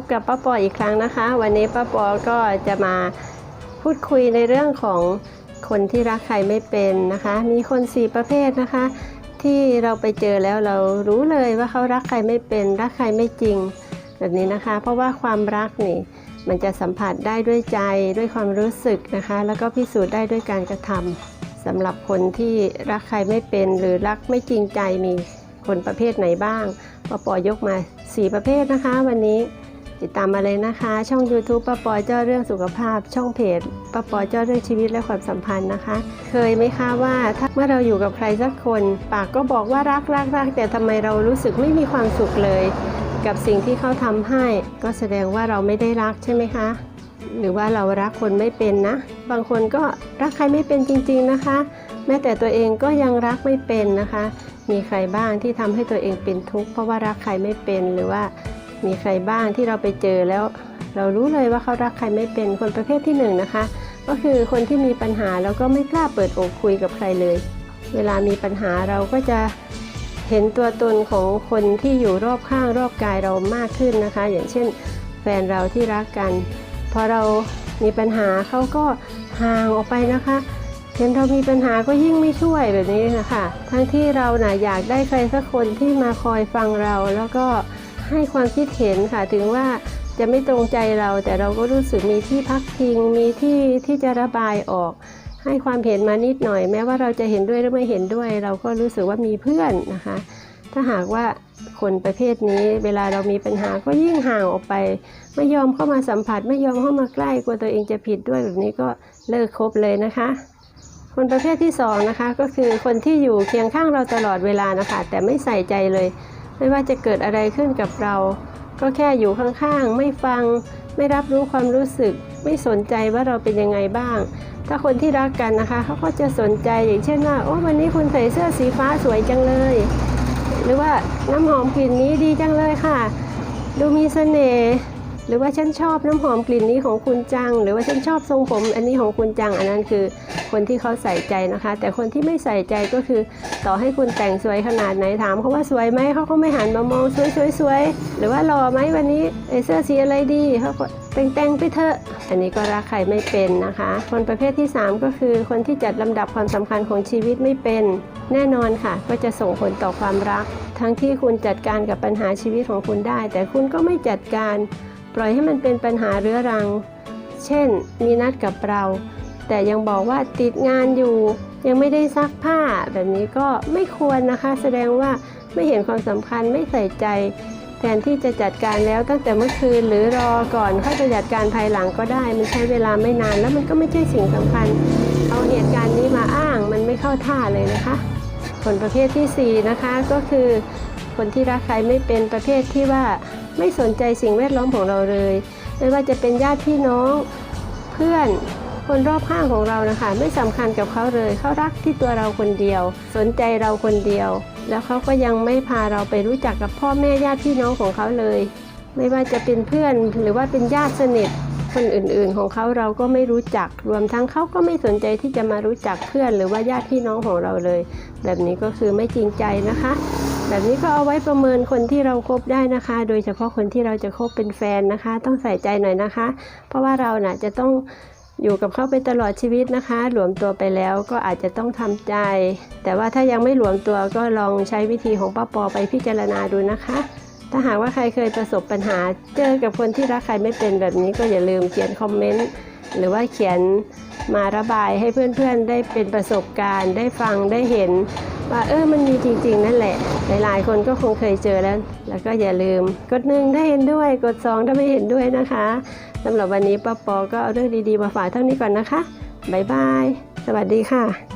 บกับป้าปออีกครั้งนะคะ วันนี้ป้าปอก็จะมาพูดคุยในเรื่องของคนที่รักใครไม่เป็นนะคะ มีคนสี่ประเภทนะคะ ที่เราไปเจอแล้วเรารู้เลยว่าเขารักใครไม่เป็น รักใครไม่จริงแบบนี้นะคะ เพราะว่าความรักนี่มันจะสัมผัสได้ด้วยใจด้วยความรู้สึกนะคะ แล้วก็พิสูจน์ได้ด้วยการกระทำสำหรับคนที่รักใครไม่เป็นหรือรักไม่จริงใจมีคนประเภทไหนบ้างปอปอยกมา 4 ประเภทนะคะ วันนี้ ติดตามมาเลยนะคะ ช่อง YouTube ป้าปอยเจ้าเรื่องสุขภาพ ช่องเพจป้าปอยเจ้าเรื่องชีวิตและความสัมพันธ์นะคะ เคยไหมคะว่าถ้าเมื่อเราอยู่กับใครสักคน ปากก็บอกว่ารักรักรักแต่ทำไมเรารู้สึกไม่มีความสุขเลย กับสิ่งที่เขาทำให้ ก็แสดงว่าเราไม่ได้รักใช่ไหมคะ หรือว่าเรารักคนไม่เป็นนะ บางคนก็รักใครไม่เป็นจริง ๆนะคะ แม้แต่ตัวเองก็ยังรักไม่เป็นนะคะ มีใครบ้างที่ทำให้ตัวเองเป็นทุกข์เพราะว่ารักใครไม่เป็นหรือว่า มีใครบ้างที่เราไปเจอแล้ว เรารู้เลยว่าเขารักใครไม่เป็นคนประเภทที่หนึ่งนะคะ ก็คือคนที่มีปัญหาแล้วก็ไม่กล้าเปิดอกคุยกับใครเลย เวลามีปัญหาเราก็จะเห็นตัวตนของคนที่อยู่รอบข้างรอบกายเรามากขึ้นนะคะ อย่างเช่น แฟนเราที่รักกัน พอเรามีปัญหาเขาก็ห่างออกไปนะคะเห็นเรามีปัญหาก็ยิ่งไม่ช่วยแบบนี้นะคะทั้งที่เรานะ่ะอยากได้ใครสักคนที่มาคอยฟังเราแล้วก็ ให้ความคิดเห็นค่ะถึงว่าจะไม่ตรงใจเรา แต่เราก็รู้สึกมีที่พักพิง มีที่ที่จะระบายออก ให้ความเห็นมานิดหน่อย แม้ว่าเราจะเห็นด้วยหรือไม่เห็นด้วย เราก็รู้สึกว่ามีเพื่อนนะคะ ถ้าหากว่าคนประเภทนี้ เวลาเรามีปัญหาก็ยิ่งห่างออกไป ไม่ยอมเข้ามาสัมผัส ไม่ยอมเข้ามาใกล้กลัวตัวเองจะผิดด้วยแบบนี้ก็เลิกคบเลยนะคะ คนประเภทที่สองนะคะก็คือคนที่อยู่เคียงข้างเราตลอดเวลานะคะ แต่ไม่ใส่ใจเลย ไม่ว่าจะเกิดอะไรขึ้นกับเรา ก็แค่อยู่ข้างๆ ไม่ฟัง ไม่รับรู้ความรู้สึก ไม่สนใจว่าเราเป็นยังไงบ้าง ถ้าคนที่รักกันนะคะเขาก็จะสนใจอย่างเช่นว่า โอ้วันนี้คุณใส่เสื้อสีฟ้าสวยจังเลย หรือว่าน้ำหอมกลิ่นนี้ดีจังเลยค่ะ ดูมีเสน่ห์ หรือว่าฉันชอบน้ำหอมกลิ่นนี้ของคุณจัง หรือว่าฉันชอบทรงผม อันนี้ของคุณจัง อันนั้นคือคนที่เขาใส่ใจนะคะ แต่คนที่ไม่ใส่ใจก็คือ ต่อให้คุณแต่งสวยขนาดไหนถามเขาว่าสวยไหมเขาก็ไม่หันมามองสวยสวยสวยหรือว่าหล่อไหมวันนี้ไอเสื้อสีอะไรดีเขาก็แต่งแต่งไปเถอะ อันนี้ก็รักใครไม่เป็นนะคะ คนประเภทที่ 3 ก็คือ คนที่จัดลำดับความสำคัญของชีวิตไม่เป็น แน่นอนค่ะ ก็จะส่งผลต่อความรัก ทั้งที่คุณจัดการกับปัญหาชีวิตของคุณได้ แต่คุณก็ไม่จัดการ ปล่อยให้มันเป็นปัญหาเรื้อรัง เช่น มีนัดกับเรา แต่ยังบอกว่าติดงานอยู่ ยังไม่ได้ซักผ้า แบบนี้ก็ไม่ควรนะคะ แสดงว่าไม่เห็นความสำคัญไม่ใส่ใจ แทนที่จะจัดการแล้วตั้งแต่เมื่อคืนหรือรอก่อนค่อยจะจัดการภายหลังก็ได้ มันใช้เวลาไม่นานแล้วมันก็ไม่ใช่สิ่งสำคัญ เอาเหตุการณ์นี้มาอ้างมันไม่เข้าท่าเลยนะคะคนประเภทที่ 4 นะคะก็คือคนที่รักใครไม่เป็นประเภทที่ว่า ไม่สนใจสิ่งแวดล้อมของเราเลย ไม่ว่าจะเป็นญาติพี่น้องเพื่อนคนรอบข้างของเรานะคะ ไม่สำคัญกับเขาเลยเขารักที่ตัวเราคนเดียว สนใจเราคนเดียว แล้วเขาก็ยังไม่พาเราไปรู้จักกับพ่อแม่ญาติพี่น้องของเขาเลย ไม่ว่าจะเป็นเพื่อนหรือว่าเป็นญาติสนิทคนอื่นๆ ของเขาเราก็ไม่รู้จัก รวมทั้งเขาก็ไม่สนใจที่จะมารู้จักเพื่อนหรือว่าญาติพี่น้องของเราเลย แบบนี้ก็คือไม่จริงใจนะคะ แบบนี้ก็เอาไว้ประเมินคนที่เราครบได้นะคะ โดยเฉพาะคนที่เราจะคบเป็นแฟนนะคะ ต้องใส่ใจหน่อยนะคะ เพราะว่าเราน่ะจะต้องอยู่กับเขาไปตลอดชีวิตนะคะ หลวมตัวไปแล้วก็อาจจะต้องทำใจ แต่ว่าถ้ายังไม่หลวมตัวก็ลองใช้วิธีของป้าปอไปพิจารณาดูนะคะ ถ้าหากว่าใครเคยประสบปัญหา เจอกับคนที่รักใครไม่เป็นแบบนี้ก็อย่าลืมเขียนคอมเมนต์ หรือว่าเขียนมาระบายให้เพื่อนๆ ได้เป็นประสบการณ์ ได้ฟังได้เห็น ว่าเออมันมีจริง ๆ นั่นแหละ หลายๆ คนก็คงเคยเจอแล้ว แล้วก็อย่าลืม กดหนึ่งถ้าเห็นด้วย กดสองถ้าไม่เห็นด้วยนะคะสำหรับวันนี้ป้าปอก็เอาเรื่องดีๆมาฝากเท่านี้ก่อนนะคะบ๊ายบาย สวัสดีค่ะ